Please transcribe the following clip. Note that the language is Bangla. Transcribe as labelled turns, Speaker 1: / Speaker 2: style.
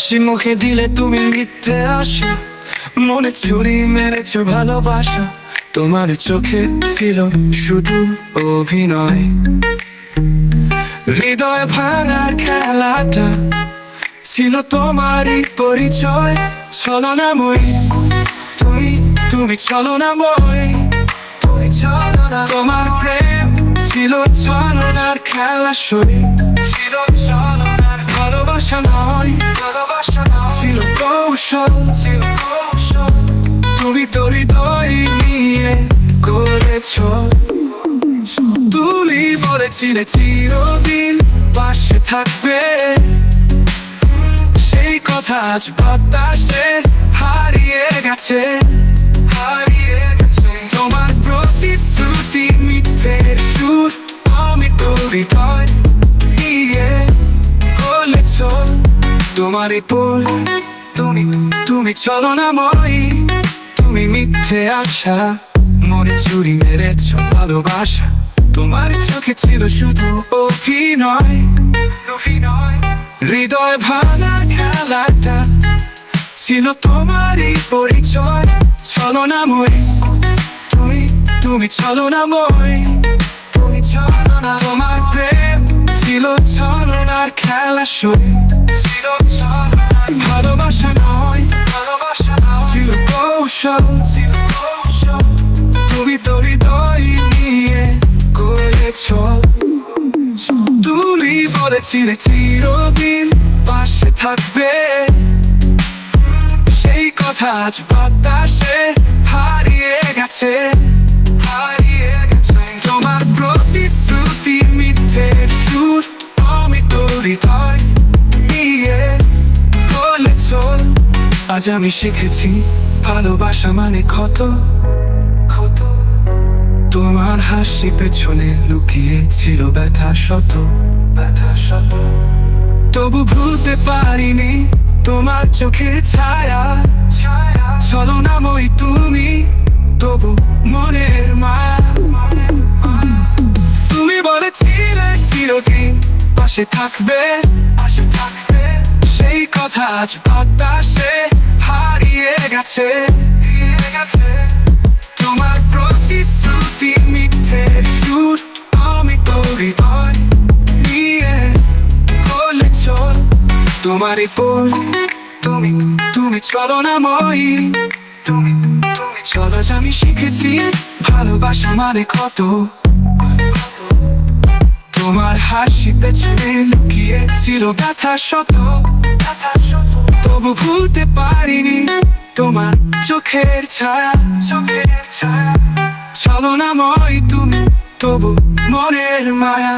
Speaker 1: হাসি মুখে দিলে তুমি মিথ্যে আসো মনে চুরি মেরেছ ভালোবাসা। তোমার চোখে ছিল শুধু অভিনয়। হৃদয় ভাঙার খেলাটা ছিল তোমারই পরিচয়। ছলনাময়ী তুমি তুমি ছলনাময়ী তুমি ছলনা তোমার প্রেম ছিল ছলনার খেলা শরীর ছিল ছলনার ভালোবাসা নয়। কৌশল তুমি তো হৃদয় নিয়ে করেছ। তুমি বলেছিলে চিরদিন পাশে থাকবে। সেই কথা আজ বাতাসে হারিয়ে গেছে। হারিয়ে গেছে। তোমার প্রতিশ্রুতি মিথ্যের সুর আমি তো হৃদয় নিয়ে বলেছ তোমার এই তুমি তুমি চলো না মই। তুমি মিথ্যে আশা, মনে চুরি মেরেছ ভালোবাসা। তোমার চোখে ছিল শুধু অভিনয় অভিনয়। হৃদয় ভাঙা খেলাটা ছিল তোমারই পরিচয়। চলো না মই। তুমি তুমি চলো না মই। তুমি চলো না, তোমার প্রেম ছিল ছলনার খেলা শরীর ছিল ছলনার ভালোবাসা। কৌশল তুমি হৃদয় নিয়ে করেছ। তুমি বলেছিলে চিরদিন পাশে থাকবে। সেই কথা আজ বাতাসে হারিয়ে গেছে হারিয়ে গেছে। তোমার প্রতিশ্রুতি মিথ্যের সুর আমি তো হৃদয় নিয়ে চল আজ আমি শিখেছি ভালোবাসা মানে ক্ষত ক্ষত তোমার হাসি পেছনে লুকিয়ে ছিল ব্যথা শত। ব্যথা শত। তবু ভুলতে পারিনি, তোমার চোখে ছায়া। ছায়া। মই তুমি, তবু মনের মায়া। তুমি বলেছিলে চিরদিন পাশে থাকবে। পাশে থাকবে। সেই কথা আজ বাতাসে হারিয়ে গেছে। হারিয়ে গেছে। তোমার প্রতিশ্রুতি মিথ্যে, সুর আমি তো হৃদয় নিয়ে বলে চল। তোমারই পোল তুমি তুমি চলো না মই। তুমি তুমি চলো আমি শিখেছি ভালোবাসা মানে কত? তোমার হাসি পেছনে লুকিয়ে ছিল ব্যথা শত ব্যথা শত তবু ভুলতে পারিনি। তোমার চোখের ছায়া। চোখের ছায়া মই তুমি তবু মনের মায়া।